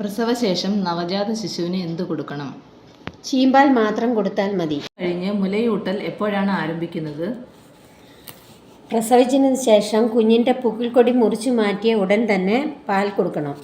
പ്രസവശേഷം നവജാത ശിശുവിന് എന്ത് കൊടുക്കണം? ചീമ്പാൽ മാത്രം കൊടുത്താൽ മതി. കഴിഞ്ഞ് മുലയൂട്ടൽ എപ്പോഴാണ് ആരംഭിക്കുന്നത്? പ്രസവിച്ചതിന് ശേഷം കുഞ്ഞിന്റെ പുക്കിൾക്കൊടി മുറിച്ചു മാറ്റിയ ഉടൻ തന്നെ പാൽ കൊടുക്കണം.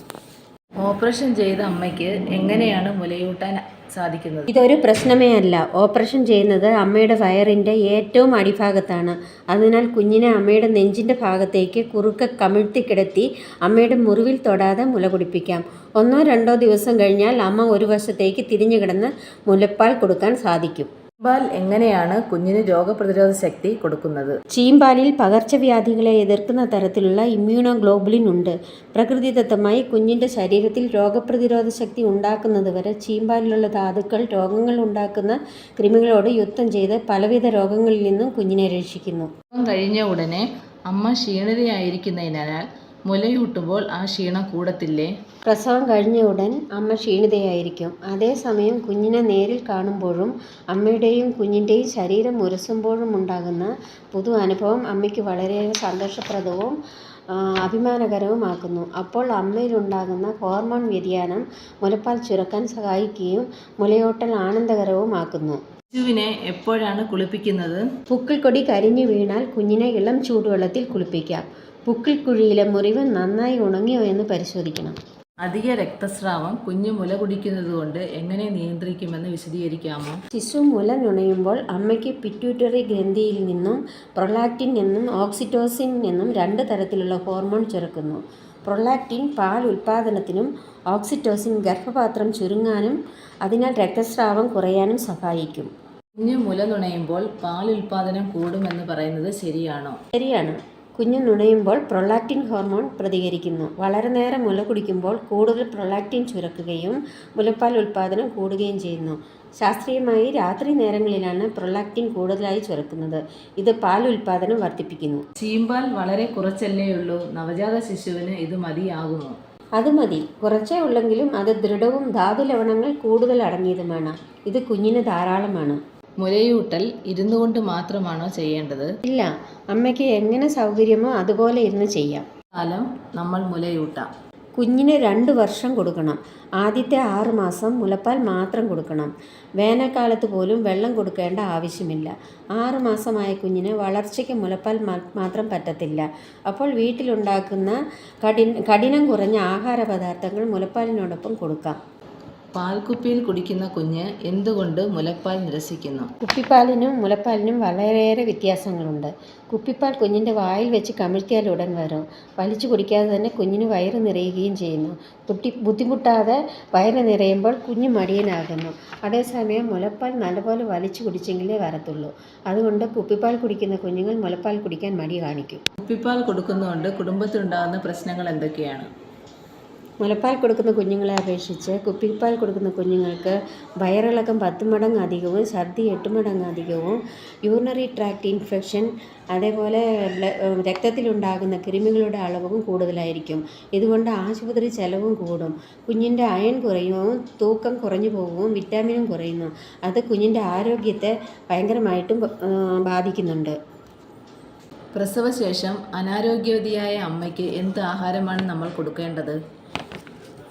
ഓപ്പറേഷൻ ചെയ്ത അമ്മയ്ക്ക് എങ്ങനെയാണ് മുലയൂട്ടാൻ സാധിക്കുന്നത്. ഇതൊരു പ്രശ്നമേ അല്ല. ഓപ്പറേഷൻ ചെയ്യുന്നത് അമ്മയുടെ വയറിന്റെ ഏറ്റവും അടിഭാഗത്താണ്. അതിനാൽ കുഞ്ഞിനെ അമ്മയുടെ നെഞ്ചിന്റെ ഭാഗത്തേക്ക് കുറുക്ക കമിഴ്ത്തി കിടത്തി അമ്മയുടെ മുറിവിൽ തൊടാതെ മുല കുടിപ്പിക്കാം. ഒന്നോ രണ്ടോ ദിവസം കഴിഞ്ഞാൽ അമ്മ ഒരു വശത്തേക്ക് തിരിഞ്ഞു കിടന്ന് മുലപ്പാൽ കൊടുക്കാൻ സാധിക്കും. പാൽ എങ്ങനെയാണ് കുഞ്ഞിന് രോഗപ്രതിരോധ ശക്തി കൊടുക്കുന്നത്? ചീമ്പാലിൽ പകർച്ചവ്യാധികളെ എതിർക്കുന്ന തരത്തിലുള്ള ഇമ്മ്യൂണോഗ്ലോബുലിൻ ഉണ്ട്. പ്രകൃതിദത്തമായി കുഞ്ഞിന്റെ ശരീരത്തിൽ രോഗപ്രതിരോധ ശക്തി ഉണ്ടാക്കുന്നത് വരെ ചീമ്പാലിലുള്ള ധാതുക്കൾ രോഗങ്ങൾ ഉണ്ടാക്കുന്ന കൃമികളോട് യുദ്ധം ചെയ്ത് പലവിധ രോഗങ്ങളിൽ നിന്നും കുഞ്ഞിനെ രക്ഷിക്കുന്നു. കഴിഞ്ഞ ഉടനെ അമ്മ ക്ഷീണിതയായിരിക്കുന്നതിനാൽ മുലയൂട്ടുമ്പോൾ ആ ക്ഷീണം കൂടത്തില്ലേ? പ്രസവം കഴിഞ്ഞ ഉടൻ അമ്മ ക്ഷീണിതയായിരിക്കും. അതേസമയം കുഞ്ഞിനെ നേരിൽ കാണുമ്പോഴും അമ്മയുടെയും കുഞ്ഞിന്റെയും ശരീരം ഉരസുമ്പോഴും ഉണ്ടാകുന്ന പുതു അനുഭവം അമ്മയ്ക്ക് വളരെയേറെ സന്തോഷപ്രദവും അഭിമാനകരവുമാക്കുന്നു. അപ്പോൾ അമ്മയിലുണ്ടാകുന്ന ഹോർമോൺ വ്യതിയാനം മുലപ്പാൽ ചുരക്കാൻ സഹായിക്കുകയും മുലയോട്ടൽ ആനന്ദകരവുമാക്കുന്നു. ശിശുവിനെ എപ്പോഴാണ് കുളിപ്പിക്കുന്നത്? പുക്കിൾക്കൊടി കരിഞ്ഞു വീണാൽ കുഞ്ഞിനെ ഇളം ചൂടുവെള്ളത്തിൽ കുളിപ്പിക്കാം. പുക്കിൾക്കുഴിയിലെ മുറിവ് നന്നായി ഉണങ്ങിയോ എന്ന് പരിശോധിക്കണം. അധിക രക്തസ്രാവം കുഞ്ഞു മുല കുടിക്കുന്നത് കൊണ്ട് എങ്ങനെ നിയന്ത്രിക്കുമെന്ന് വിശദീകരിക്കാമോ? ശിശു മുല നുണയുമ്പോൾ അമ്മയ്ക്ക് പിറ്റ്യൂട്ടറി ഗ്രന്ഥിയിൽ നിന്നും പ്രൊലാക്റ്റിൻ എന്നും ഓക്സിറ്റോസിൻ എന്നും രണ്ട് തരത്തിലുള്ള ഹോർമോൺ ചുരക്കുന്നു പ്രൊലാക്റ്റിൻ പാൽ ഉൽപ്പാദനത്തിനും ഓക്സിറ്റോസിൻ ഗർഭപാത്രം ചുരുങ്ങാനും അതിനാൽ രക്തസ്രാവം കുറയാനും സഹായിക്കും. കുഞ്ഞു മുല നുണയുമ്പോൾ പാൽ ഉൽപാദനം കൂടുമെന്ന് പറയുന്നത് ശരിയാണോ? ശരിയാണ്. കുഞ്ഞ് നുണയുമ്പോൾ പ്രൊലാക്റ്റിൻ ഹോർമോൺ പ്രതികരിക്കുന്നു. വളരെ നേരം മുല കുടിക്കുമ്പോൾ കൂടുതൽ പ്രൊലാക്റ്റിൻ ചുരക്കുകയും മുലപ്പാൽ ഉൽപ്പാദനം കൂടുകയും ചെയ്യുന്നു. ശാസ്ത്രീയമായി രാത്രി നേരങ്ങളിലാണ് പ്രൊലാക്റ്റിൻ കൂടുതലായി ചുരക്കുന്നത്. ഇത് പാൽ ഉൽപ്പാദനം വർദ്ധിപ്പിക്കുന്നു. ചീമ്പാൽ വളരെ കുറച്ചല്ലേ ഉള്ളൂ. നവജാത ശിശുവിന് ഇത് മതിയാകുമോ? അത് മതി. കുറച്ചേ ഉള്ളെങ്കിലും അത് ദൃഢവും ധാതു ലവണങ്ങൾ കൂടുതൽ അടങ്ങിയതുമാണ്. ഇത് കുഞ്ഞിന് ധാരാളമാണ്. മുലയൂട്ടൽ ഇരുന്നു കൊണ്ട് മാത്രമാണോ ചെയ്യേണ്ടത്? ഇല്ല അമ്മയ്ക്ക് എങ്ങനെ സൗകര്യമോ അതുപോലെ ഇരുന്ന് ചെയ്യാം. കാലം നമ്മൾ മുലയൂട്ടാം. കുഞ്ഞിന് രണ്ട് വർഷം കൊടുക്കണം. ആദ്യത്തെ ആറ് മാസം മുലപ്പാൽ മാത്രം കൊടുക്കണം. വേനൽക്കാലത്ത് പോലും വെള്ളം കൊടുക്കേണ്ട ആവശ്യമില്ല. ആറ് മാസമായ കുഞ്ഞിന് വളർച്ചയ്ക്ക് മുലപ്പാൽ മാത്രം പറ്റത്തില്ല. അപ്പോൾ വീട്ടിലുണ്ടാക്കുന്ന കഠിന കഠിനം കുറഞ്ഞ ആഹാര പദാർത്ഥങ്ങൾ മുലപ്പാലിനോടൊപ്പം കൊടുക്കാം. പാൽക്കുപ്പിയിൽ കുടിക്കുന്ന കുഞ്ഞ് എന്തുകൊണ്ട് മുലപ്പാൽ നിരസിക്കുന്നു? കുപ്പിപ്പാലിനും മുലപ്പാലിനും വളരെയേറെ വ്യത്യാസങ്ങളുണ്ട്. കുപ്പിപ്പാൽ കുഞ്ഞിന്റെ വായിൽ വെച്ച് കമിഴ്ത്തിയാൽ ഉടൻ വരും. വലിച്ചു കുടിക്കാതെ തന്നെ കുഞ്ഞിന് വയറ് നിറയുകയും ചെയ്യുന്നു. കുട്ടി ബുദ്ധിമുട്ടാതെ വയറ് നിറയുമ്പോൾ കുഞ്ഞ് മടിയനാകുന്നു. അതേസമയം മുലപ്പാൽ നല്ലപോലെ വലിച്ചു കുടിച്ചെങ്കിലേ വരത്തുള്ളൂ. അതുകൊണ്ട് കുപ്പിപ്പാൽ കുടിക്കുന്ന കുഞ്ഞുങ്ങൾ മുലപ്പാൽ കുടിക്കാൻ മടി കാണിക്കും. കുപ്പിപ്പാൽ കൊടുക്കുന്നതുകൊണ്ട് കുടുംബത്തിലുണ്ടാകുന്ന പ്രശ്നങ്ങൾ എന്തൊക്കെയാണ്? മുലപ്പാൽ കൊടുക്കുന്ന കുഞ്ഞുങ്ങളെ അപേക്ഷിച്ച് കുപ്പിപ്പാൽ കൊടുക്കുന്ന കുഞ്ഞുങ്ങൾക്ക് വയറിളക്കം പത്ത് മടങ്ങ് അധികവും ഛർദി എട്ട് മടങ്ങ് അധികവും യൂറിനറി ട്രാക്ട് ഇൻഫെക്ഷൻ അതേപോലെ രക്തത്തിലുണ്ടാകുന്ന കൃമികളുടെ അളവും കൂടുതലായിരിക്കും. ഇതുകൊണ്ട് ആശുപത്രി ചെലവും കൂടും. കുഞ്ഞിന്റെ അയൺ കുറയും തൂക്കം കുറഞ്ഞു പോകും വിറ്റാമിനും കുറയുന്നു. അത് കുഞ്ഞിന്റെ ആരോഗ്യത്തെ ഭയങ്കരമായിട്ടും ബാധിക്കുന്നുണ്ട്. പ്രസവശേഷം അനാരോഗ്യവതിയായ അമ്മയ്ക്ക് എന്ത് ആഹാരമാണ് നമ്മൾ കൊടുക്കേണ്ടത്?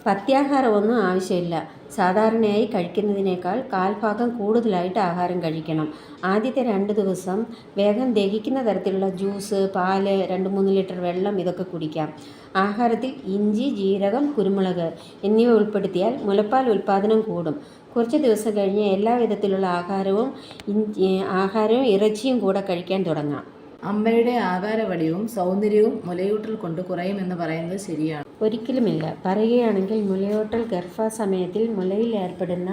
പഥ്യാഹാരമൊന്നും ആവശ്യമില്ല. സാധാരണയായി കഴിക്കുന്നതിനേക്കാൾ കാൽഭാഗം കൂടുതലായിട്ട് ആഹാരം കഴിക്കണം. ആദ്യത്തെ രണ്ട് ദിവസം വേഗം ദഹിക്കുന്ന തരത്തിലുള്ള ജ്യൂസ് പാൽ രണ്ട് മൂന്ന് ലിറ്റർ വെള്ളം ഇതൊക്കെ കുടിക്കാം. ആഹാരത്തിൽ ഇഞ്ചി ജീരകം കുരുമുളക് എന്നിവ ഉൾപ്പെടുത്തിയാൽ മുലപ്പാൽ ഉൽപ്പാദനം കൂടും. കുറച്ച് ദിവസം കഴിഞ്ഞ് എല്ലാ വിധത്തിലുള്ള ആഹാരവും ആഹാരവും ഇറച്ചിയും കൂടെ കഴിക്കാൻ തുടങ്ങാം. അമ്മയുടെ ആകാരവടിവും സൗന്ദര്യവും മുലയൂട്ടൽ കൊണ്ട് കുറയുമെന്ന് പറയുന്നത് ശരിയാണ്. ഒരിക്കലുമില്ല. പറയുകയാണെങ്കിൽ മുലയൂട്ടൽ ഗർഭസമയത്തിൽ മുലയിൽ ഏർപ്പെടുന്ന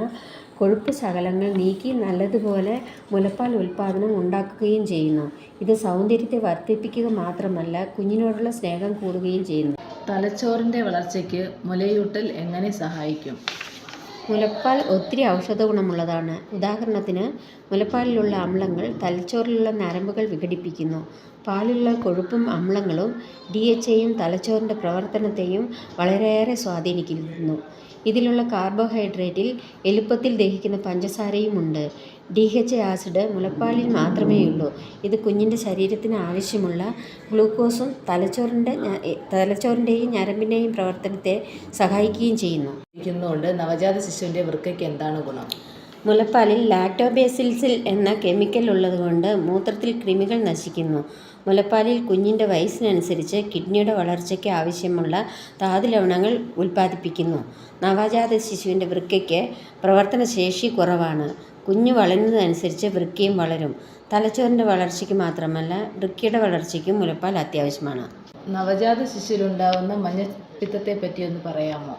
കൊഴുപ്പ് ശകലങ്ങൾ നീക്കി നല്ലതുപോലെ മുലപ്പാൽ ഉൽപ്പാദനം ഉണ്ടാക്കുകയും ചെയ്യുന്നു. ഇത് സൗന്ദര്യത്തെ വർദ്ധിപ്പിക്കുക മാത്രമല്ല കുഞ്ഞിനോടുള്ള സ്നേഹം കൂടുകയും ചെയ്യുന്നു. തലച്ചോറിന്റെ വളർച്ചയ്ക്ക് മുലയൂട്ടൽ എങ്ങനെ സഹായിക്കും? മുലപ്പാൽ ഒത്തിരി ഔഷധ ഗുണമുള്ളതാണ് ഉദാഹരണത്തിന് മുലപ്പാലിലുള്ള അമ്ലങ്ങൾ തലച്ചോറിലുള്ള നരമ്പുകൾ വിഘടിപ്പിക്കുന്നു. പാലിലുള്ള കൊഴുപ്പും അമ്ലങ്ങളും ഡി എച്ച് എയും തലച്ചോറിന്റെ പ്രവർത്തനത്തെയും വളരെയേറെ സ്വാധീനിക്കുന്നു. ഇതിലുള്ള കാർബോഹൈഡ്രേറ്റിൽ എളുപ്പത്തിൽ ദഹിക്കുന്ന പഞ്ചസാരയുമുണ്ട് ഡി എച്ച് ആസിഡ് മുലപ്പാലിൽ മാത്രമേയുള്ളൂ. ഇത് കുഞ്ഞിന്റെ ശരീരത്തിന് ആവശ്യമുള്ള ഗ്ലൂക്കോസും തലച്ചോറിന്റെ തലച്ചോറിന്റെയും ഞരമ്പിന്റെയും പ്രവർത്തനത്തെ സഹായിക്കുകയും ചെയ്യുന്നു. നവജാത ശിശുവിന്റെ വൃക്കയ്ക്ക് എന്താണ് ഗുണം? മുലപ്പാലിൽ ലാക്ടോബേസിൽസിൽ എന്ന കെമിക്കൽ ഉള്ളതുകൊണ്ട് മൂത്രത്തിൽ കൃമികൾ നശിക്കുന്നു. മുലപ്പാലിൽ കുഞ്ഞിന്റെ വയസ്സിനനുസരിച്ച് കിഡ്നിയുടെ വളർച്ചയ്ക്ക് ആവശ്യമുള്ള ധാതുലവണങ്ങൾ ഉൽപ്പാദിപ്പിക്കുന്നു. നവജാത ശിശുവിന്റെ വൃക്കയ്ക്ക് പ്രവർത്തനശേഷി കുറവാണ്. കുഞ്ഞ് വളരുന്നതനുസരിച്ച് വൃക്കയും വളരും. തലച്ചോറിന്റെ വളർച്ചയ്ക്ക് മാത്രമല്ല വൃക്കയുടെ വളർച്ചയ്ക്കും മുലപ്പാൽ അത്യാവശ്യമാണ്. നവജാത ശിശുവിലുണ്ടാവുന്ന മഞ്ഞപ്പിത്തത്തെ പറ്റി ഒന്ന് പറയാമോ?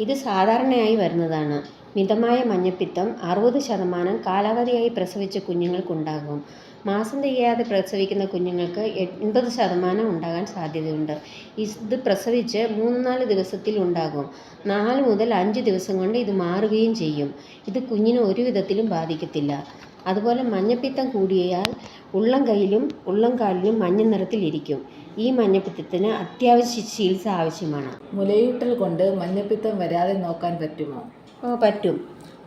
ഇത് സാധാരണയായി വരുന്നതാണ്. മിതമായ മഞ്ഞപ്പിത്തം അറുപത് ശതമാനം കാലാവധിയായി പ്രസവിച്ച കുഞ്ഞുങ്ങൾക്കുണ്ടാകും. മാസം തികയാതെ പ്രസവിക്കുന്ന കുഞ്ഞുങ്ങൾക്ക് എൺപത് ശതമാനം ഉണ്ടാകാൻ സാധ്യതയുണ്ട്. ഇത് പ്രസവിച്ച് മൂന്ന് നാല് ദിവസത്തിൽ ഉണ്ടാകും. നാല് മുതൽ അഞ്ച് ദിവസം കൊണ്ട് ഇത് മാറുകയും ചെയ്യും. ഇത് കുഞ്ഞിനെ ഒരു വിധത്തിലും ബാധിക്കത്തില്ല. അതുപോലെ മഞ്ഞപ്പിത്തം കൂടിയാൽ ഉള്ളം കൈയിലും ഉള്ളം കാലിലും മഞ്ഞ നിറത്തിലിരിക്കും ഈ മഞ്ഞപ്പിത്തത്തിന് അത്യാവശ്യ ചികിത്സ ആവശ്യമാണ്. മുലയൂട്ടൽ കൊണ്ട് മഞ്ഞപ്പിത്തം വരാതെ നോക്കാൻ പറ്റുമോ? പറ്റും.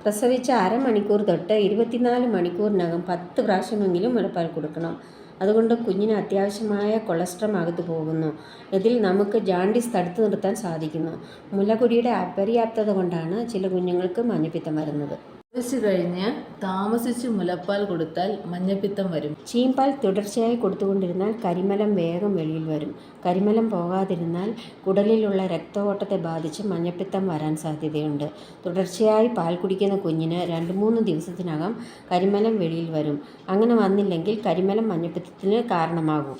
പ്രസവിച്ച അരമണിക്കൂർ തൊട്ട് ഇരുപത്തിനാല് മണിക്കൂറിനകം പത്ത് പ്രാവശ്യമെങ്കിലും മുലപ്പാൽ കൊടുക്കണം. അതുകൊണ്ട് കുഞ്ഞിന് അത്യാവശ്യമായ കൊളസ്ട്രോൾ അകത്ത് പോകുന്നു. ഇതിൽ നമുക്ക് ജാണ്ടിസ് തടുത്തു നിർത്താൻ സാധിക്കുന്നു. മുലകുടിയുടെ അപര്യാപ്തത കൊണ്ടാണ് ചില കുഞ്ഞുങ്ങൾക്ക് മഞ്ഞപ്പിത്തം വരുന്നത്. പ്രസവിച്ചു കഴിഞ്ഞ് താമസിച്ച് മുലപ്പാൽ കൊടുത്താൽ മഞ്ഞപ്പിത്തം വരും. ചീമ്പാൽ തുടർച്ചയായി കൊടുത്തുകൊണ്ടിരുന്നാൽ കരിമലം വേഗം വെളിയിൽ വരും. കരിമലം പോകാതിരുന്നാൽ കുടലിലുള്ള രക്തഓട്ടത്തെ ബാധിച്ച് മഞ്ഞപ്പിത്തം വരാൻ സാധ്യതയുണ്ട്. തുടർച്ചയായി പാൽ കുടിക്കുന്ന കുഞ്ഞിന് രണ്ട് മൂന്ന് ദിവസത്തിനകം കരിമലം വെളിയിൽ വരും. അങ്ങനെ വന്നില്ലെങ്കിൽ കരിമലം മഞ്ഞപ്പിത്തത്തിന് കാരണമാകും.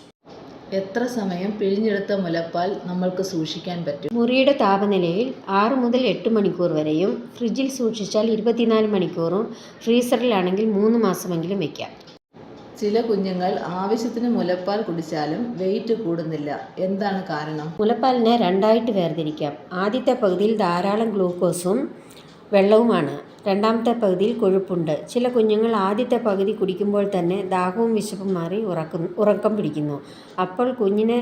എത്ര സമയം പിഴിഞ്ഞെടുത്ത മുലപ്പാൽ നമ്മൾക്ക് സൂക്ഷിക്കാൻ പറ്റും? മുറിയുടെ താപനിലയിൽ ആറ് മുതൽ എട്ട് മണിക്കൂർ വരെയും ഫ്രിഡ്ജിൽ സൂക്ഷിച്ചാൽ ഇരുപത്തിനാല് മണിക്കൂറും ഫ്രീസറിലാണെങ്കിൽ മൂന്ന് മാസമെങ്കിലും വയ്ക്കാം ചില കുഞ്ഞുങ്ങൾ ആവശ്യത്തിന് മുലപ്പാൽ കുടിച്ചാലും വെയിറ്റ് കൂടുന്നില്ല. എന്താണ് കാരണം? മുലപ്പാലിനെ രണ്ടായിട്ട് വേർതിരിക്കാം. ആദ്യത്തെ പകുതിയിൽ ധാരാളം ഗ്ലൂക്കോസും വെള്ളവുമാണ്. രണ്ടാമത്തെ പകുതിയിൽ കൊഴുപ്പുണ്ട്. ചില കുഞ്ഞുങ്ങൾ ആദ്യത്തെ പകുതി കുടിക്കുമ്പോൾ തന്നെ ദാഹവും വിശപ്പും മാറി ഉറക്കും ഉറക്കം പിടിക്കുന്നു. അപ്പോൾ കുഞ്ഞിനെ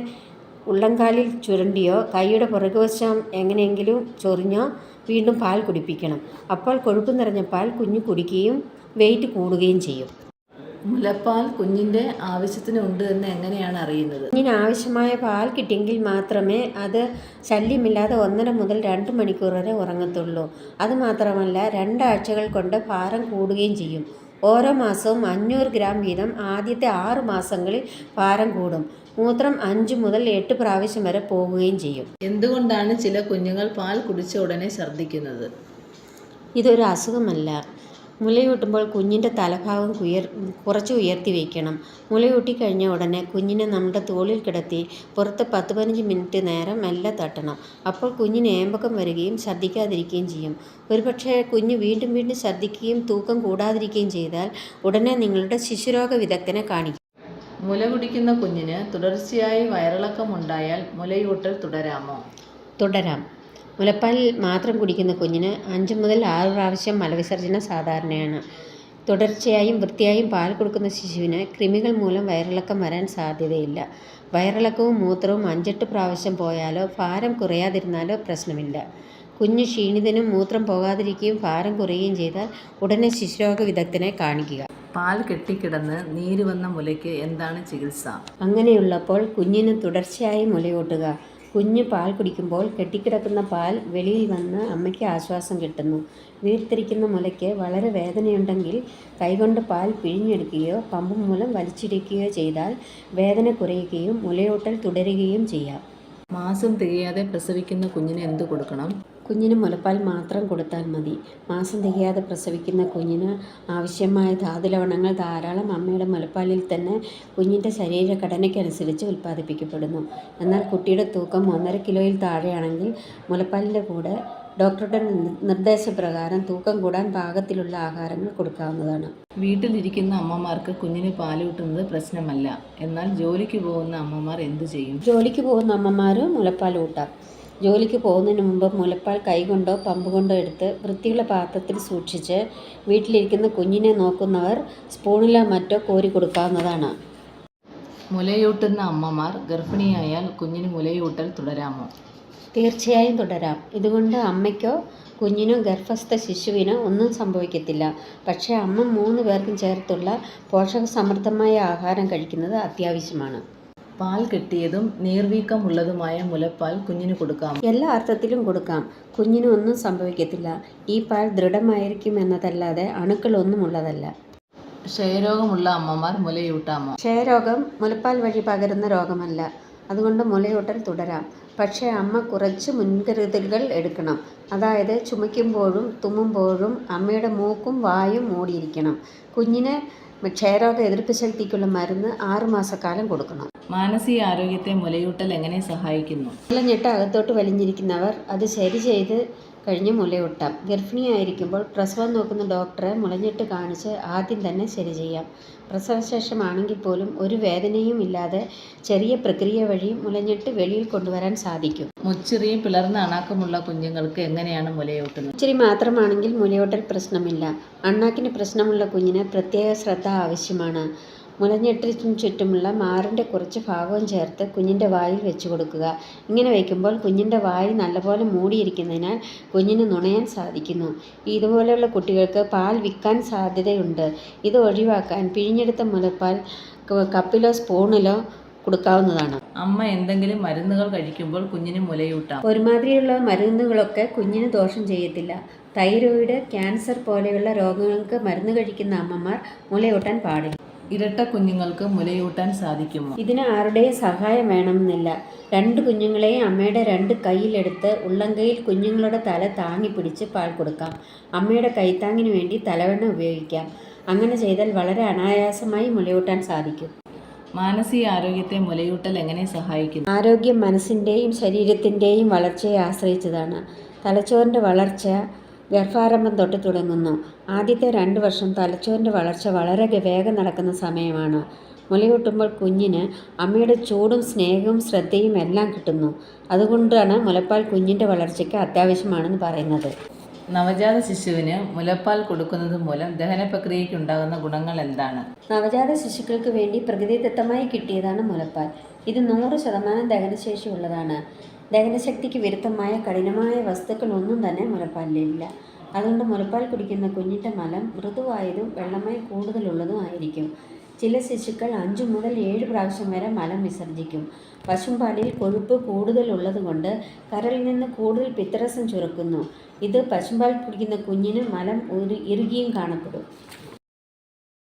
ഉള്ളംകാലിൽ ചുരണ്ടിയോ കൈയുടെ പുറകുവശം എങ്ങനെയെങ്കിലും ചൊറിഞ്ഞോ വീണ്ടും പാൽ കുടിപ്പിക്കണം. അപ്പോൾ കൊഴുപ്പ് നിറഞ്ഞ പാൽ കുഞ്ഞ് കുടിക്കുകയും വെയിറ്റ് കൂടുകയും ചെയ്യും. മുലപ്പാൽ കുഞ്ഞിന്റെ ആവശ്യത്തിന് ഉണ്ട് എന്ന് എങ്ങനെയാണ് അറിയുന്നത്? കുഞ്ഞിന് ആവശ്യമായ പാൽ കിട്ടിയെങ്കിൽ മാത്രമേ അത് ശല്യമില്ലാതെ ഒന്നര മുതൽ രണ്ട് മണിക്കൂർ വരെ ഉറങ്ങത്തുള്ളൂ. അതുമാത്രമല്ല രണ്ടാഴ്ചകൾ കൊണ്ട് ഭാരം കൂടുകയും ചെയ്യും. ഓരോ മാസവും അഞ്ഞൂറ് ഗ്രാം വീതം ആദ്യത്തെ ആറ് മാസങ്ങളിൽ ഭാരം കൂടും. മൂത്രം അഞ്ച് മുതൽ എട്ട് പ്രാവശ്യം വരെ പോകുകയും ചെയ്യും. എന്തുകൊണ്ടാണ് ചില കുഞ്ഞുങ്ങൾ പാൽ കുടിച്ച ഉടനെ ഛർദ്ദിക്കുന്നത്? ഇതൊരു അസുഖമല്ല. മുലയൂട്ടുമ്പോൾ കുഞ്ഞിന്റെ തലഭാഗം ഉയർ കുറച്ച് ഉയർത്തി വയ്ക്കണം മുലയൂട്ടി കഴിഞ്ഞ ഉടനെ കുഞ്ഞിനെ നമ്മുടെ തോളിൽ കിടത്തി പുറത്ത് പത്ത് പതിനഞ്ച് മിനിറ്റ് നേരം മെല്ലെ തട്ടണം. അപ്പോൾ കുഞ്ഞിന് ഏമ്പക്കം വരികയും ഛർദ്ദിക്കാതിരിക്കുകയും ചെയ്യും. ഒരുപക്ഷെ കുഞ്ഞ് വീണ്ടും വീണ്ടും ഛർദ്ദിക്കുകയും തൂക്കം കൂടാതിരിക്കുകയും ചെയ്താൽ ഉടനെ നിങ്ങളുടെ ശിശുരോഗ വിദഗ്ധനെ കാണിക്കും. മുല കുടിക്കുന്ന കുഞ്ഞിന് തുടർച്ചയായി വയറിളക്കം ഉണ്ടായാൽ മുലയൂട്ടൽ തുടരാമോ? തുടരാം. മുലപ്പാൽ മാത്രം കുടിക്കുന്ന കുഞ്ഞിന് അഞ്ച് മുതൽ ആറ് പ്രാവശ്യം മലവിസർജനം സാധാരണയാണ്. തുടർച്ചയായും വൃത്തിയായും പാൽ കൊടുക്കുന്ന ശിശുവിന് കൃമികൾ മൂലം വയറിളക്കം വരാൻ സാധ്യതയില്ല. വയറിളക്കവും മൂത്രവും അഞ്ചെട്ട് പ്രാവശ്യം പോയാലോ ഭാരം കുറയാതിരുന്നാലോ പ്രശ്നമില്ല. കുഞ്ഞ് ക്ഷീണിതനും മൂത്രം പോകാതിരിക്കുകയും ഭാരം കുറയുകയും ചെയ്താൽ ഉടനെ ശിശുരോഗ വിദഗ്ധനെ കാണിക്കുക. പാൽ കെട്ടിക്കിടന്ന് നീര് വന്ന മുലയ്ക്ക് എന്താണ് ചികിത്സ? അങ്ങനെയുള്ളപ്പോൾ കുഞ്ഞിന് തുടർച്ചയായി മുലയൂട്ടുക. കുഞ്ഞ് പാൽ കുടിക്കുമ്പോൾ കെട്ടിക്കിടക്കുന്ന പാൽ വെളിയിൽ വന്ന് അമ്മയ്ക്ക് ആശ്വാസം കിട്ടുന്നു. വീർത്തിരിക്കുന്ന മുലയ്ക്ക് വളരെ വേദനയുണ്ടെങ്കിൽ കൈകൊണ്ട് പാൽ പിഴിഞ്ഞെടുക്കുകയോ പമ്പ് മൂലം വലിച്ചിടിക്കുകയോ ചെയ്താൽ വേദന കുറയുകയും മുലയൂട്ടൽ തുടരുകയും ചെയ്യാം. മാസം തികയാതെ പ്രസവിക്കുന്ന കുഞ്ഞിന് എന്തു കൊടുക്കണം? കുഞ്ഞിന് മുലപ്പാൽ മാത്രം കൊടുത്താൽ മതി. മാസം തികയാതെ പ്രസവിക്കുന്ന കുഞ്ഞിന് ആവശ്യമായ ധാതുലവണങ്ങൾ ധാരാളം അമ്മയുടെ മുലപ്പാലിൽ തന്നെ കുഞ്ഞിന്റെ ശരീരഘടനയ്ക്കനുസരിച്ച് ഉൽപ്പാദിപ്പിക്കപ്പെടുന്നു. എന്നാൽ കുട്ടിയുടെ തൂക്കം ഒന്നര കിലോയിൽ താഴെയാണെങ്കിൽ മുലപ്പാലിന്റെ കൂടെ ഡോക്ടറുടെ നിർദ്ദേശപ്രകാരം തൂക്കം കൂടാൻ പാകത്തിലുള്ള ആഹാരങ്ങൾ കൊടുക്കാവുന്നതാണ്. വീട്ടിലിരിക്കുന്ന അമ്മമാർക്ക് കുഞ്ഞിന് പാൽ പാലൂട്ടുന്നത് പ്രശ്നമല്ല. എന്നാൽ ജോലിക്ക് പോകുന്ന അമ്മമാർ എന്തു ചെയ്യും? ജോലിക്ക് പോകുന്ന അമ്മമാർ മുലപ്പാൽ ഊട്ടാം. ജോലിക്ക് പോകുന്നതിന് മുമ്പ് മുലപ്പാൽ കൈകൊണ്ടോ പമ്പ് കൊണ്ടോ എടുത്ത് വൃത്തിയുള്ള പാത്രത്തിൽ സൂക്ഷിച്ച് വീട്ടിലിരിക്കുന്ന കുഞ്ഞിനെ നോക്കുന്നവർ സ്പൂണിലോ മറ്റോ കോരി കൊടുക്കാവുന്നതാണ്. മുലയൂട്ടുന്ന അമ്മമാർ ഗർഭിണിയായാൽ കുഞ്ഞിന് മുലയൂട്ടൽ തുടരാമോ? തീർച്ചയായും തുടരാം. ഇതുകൊണ്ട് അമ്മയ്ക്കോ കുഞ്ഞിനോ ഗർഭസ്ഥ ശിശുവിനോ ഒന്നും സംഭവിക്കത്തില്ല. പക്ഷേ അമ്മ മൂന്ന് പേർക്കും ചേർത്തുള്ള പോഷകസമൃദ്ധമായ ആഹാരം കഴിക്കുന്നത് അത്യാവശ്യമാണ്. പാൽ കിട്ടിയതും നീർവീക്കമുള്ളതുമായ മുലപ്പാൽ കുഞ്ഞിന് കൊടുക്കാം. എല്ലാ അർത്ഥത്തിലും കൊടുക്കാം. കുഞ്ഞിന് ഒന്നും സംഭവിക്കത്തില്ല. ഈ പാൽ ദൃഢമായിരിക്കും എന്നതല്ലാതെ അണുക്കളൊന്നും ഉള്ളതല്ല. ക്ഷയരോഗമുള്ള അമ്മമാർ മുലയൂട്ടാമോ? ക്ഷയരോഗം മുലപ്പാൽ വഴി പകരുന്ന രോഗമല്ല. അതുകൊണ്ട് മുലയൂട്ടൽ തുടരാം. പക്ഷേ അമ്മ കുറച്ച് മുൻകരുതലുകൾ എടുക്കണം. അതായത് ചുമയ്ക്കുമ്പോഴും തുമ്മുമ്പോഴും അമ്മയുടെ മൂക്കും വായും മൂടിയിരിക്കണം. കുഞ്ഞിന് ക്ഷയരോഗ എതിർപ്പ് ശക്തിക്കുള്ള മരുന്ന് ആറുമാസക്കാലം കൊടുക്കണം. മാനസിക ആരോഗ്യത്തെ മുലയൂട്ടൽ എങ്ങനെ സഹായിക്കുന്നു? മുലഞ്ഞിട്ട് അകത്തോട്ട് വലിഞ്ഞിരിക്കുന്നവർ അത് ശരി ചെയ്ത് കഴിഞ്ഞ് മുലയൂട്ടാം. ഗർഭിണിയായിരിക്കുമ്പോൾ പ്രസവം നോക്കുന്ന ഡോക്ടറെ മുളഞ്ഞിട്ട് കാണിച്ച് ആദ്യം തന്നെ ശരി ചെയ്യാം. പ്രസവശേഷമാണെങ്കിൽ പോലും ഒരു വേദനയും ഇല്ലാതെ ചെറിയ പ്രക്രിയ വഴി മുലഞ്ഞിട്ട് വെളിയിൽ കൊണ്ടുവരാൻ സാധിക്കും. മുച്ചിറിയും പിളർന്ന അണാക്കമുള്ള കുഞ്ഞുങ്ങൾക്ക് എങ്ങനെയാണ് മുലയൂട്ടുന്നത്? മുച്ചിരി മാത്രമാണെങ്കിൽ മുലയൂട്ടൽ പ്രശ്നമില്ല. അണ്ണാക്കിന് പ്രശ്നമുള്ള കുഞ്ഞിന് പ്രത്യേക ശ്രദ്ധ ആവശ്യമാണ്. മുലഞ്ഞെട്ടിന് ചുറ്റുമുള്ള മാറിന്റെ കുറച്ച് ഭാഗവും ചേർത്ത് കുഞ്ഞിന്റെ വായിൽ വെച്ച് കൊടുക്കുക. ഇങ്ങനെ വയ്ക്കുമ്പോൾ കുഞ്ഞിന്റെ വായി നല്ലപോലെ മൂടിയിരിക്കുന്നതിനാൽ കുഞ്ഞിന് നുണയാൻ സാധിക്കുന്നു. ഇതുപോലെയുള്ള കുട്ടികൾക്ക് പാൽ വിൽക്കാൻ സാധ്യതയുണ്ട്. ഇത് ഒഴിവാക്കാൻ പിഴിഞ്ഞെടുത്ത മുലപ്പാൽ കപ്പിലോ സ്പൂണിലോ കൊടുക്കാവുന്നതാണ്. അമ്മ എന്തെങ്കിലും മരുന്നുകൾ കഴിക്കുമ്പോൾ കുഞ്ഞിന് മുലയൂട്ടാം. ഒരുമാതിരിയുള്ള മരുന്നുകളൊക്കെ കുഞ്ഞിന് ദോഷം ചെയ്യത്തില്ല. തൈറോയിഡ് ക്യാൻസർ പോലെയുള്ള രോഗങ്ങൾക്ക് മരുന്ന് കഴിക്കുന്ന അമ്മമാർ മുലയൂട്ടാൻ പാടില്ല. ഇരട്ട കുഞ്ഞുങ്ങൾക്ക് മുലയൂട്ടാൻ സാധിക്കുമോ? ഇതിന് ആരുടെയും സഹായം വേണമെന്നില്ല. രണ്ട് കുഞ്ഞുങ്ങളെയും അമ്മയുടെ രണ്ട് കൈയിലെടുത്ത് ഉള്ളംകൈയിൽ കുഞ്ഞുങ്ങളുടെ തല താങ്ങി പിടിച്ച് പാൽ കൊടുക്കാം. അമ്മയുടെ കൈത്താങ്ങിന് വേണ്ടി തലവെണ്ണ ഉപയോഗിക്കാം. അങ്ങനെ ചെയ്താൽ വളരെ അനായാസമായി മുലയൂട്ടാൻ സാധിക്കും. മാനസിക ആരോഗ്യത്തെ മുലയൂട്ടൽ എങ്ങനെ സഹായിക്കുന്നു? ആരോഗ്യം മനസ്സിന്റെയും ശരീരത്തിന്റെയും വളർച്ചയെ ആശ്രയിച്ചതാണ്. തലച്ചോറിന്റെ വളർച്ച ഗർഭാരംഭം തൊട്ട് തുടങ്ങുന്നു. ആദ്യത്തെ രണ്ട് വർഷം തലച്ചോറിന്റെ വളർച്ച വളരെ വേഗം നടക്കുന്ന സമയമാണ്. മുലയൂട്ടുമ്പോൾ കുഞ്ഞിന് അമ്മയുടെ ചൂടും സ്നേഹവും ശ്രദ്ധയും എല്ലാം കിട്ടുന്നു. അതുകൊണ്ടാണ് മുലപ്പാൽ കുഞ്ഞിന്റെ വളർച്ചയ്ക്ക് അത്യാവശ്യമാണെന്ന് പറയുന്നത്. നവജാത ശിശുവിന് മുലപ്പാൽ കൊടുക്കുന്നത് മൂലം ദഹന പ്രക്രിയയ്ക്ക് ഉണ്ടാകുന്ന ഗുണങ്ങൾ എന്താണ്? നവജാത ശിശുക്കൾക്ക് വേണ്ടി പ്രകൃതിദത്തമായി കിട്ടിയതാണ് മുലപ്പാൽ. ഇത് നൂറ് ശതമാനം ദഹനശേഷിയുള്ളതാണ് ദഹനശക്തിക്ക് വിരുദ്ധമായ കഠിനമായ വസ്തുക്കളൊന്നും തന്നെ മുലപ്പാലിലില്ല. അതുകൊണ്ട് മുലപ്പാൽ കുടിക്കുന്ന കുഞ്ഞിന്റെ മലം മൃദുവായതും വെള്ളമായി കൂടുതലുള്ളതും ആയിരിക്കും. ചില ശിശുക്കൾ അഞ്ചു മുതൽ ഏഴ് പ്രാവശ്യം വരെ മലം വിസർജിക്കും. പശുമ്പാലിൽ കൊഴുപ്പ് കൂടുതലുള്ളതുകൊണ്ട് കരളിൽ നിന്ന് കൂടുതൽ പിത്തരസം ചുരക്കുന്നു. ഇത് പശുമ്പാൽ കുടിക്കുന്ന കുഞ്ഞിന് മലം ഒരു ഇറുകിയും കാണപ്പെടും.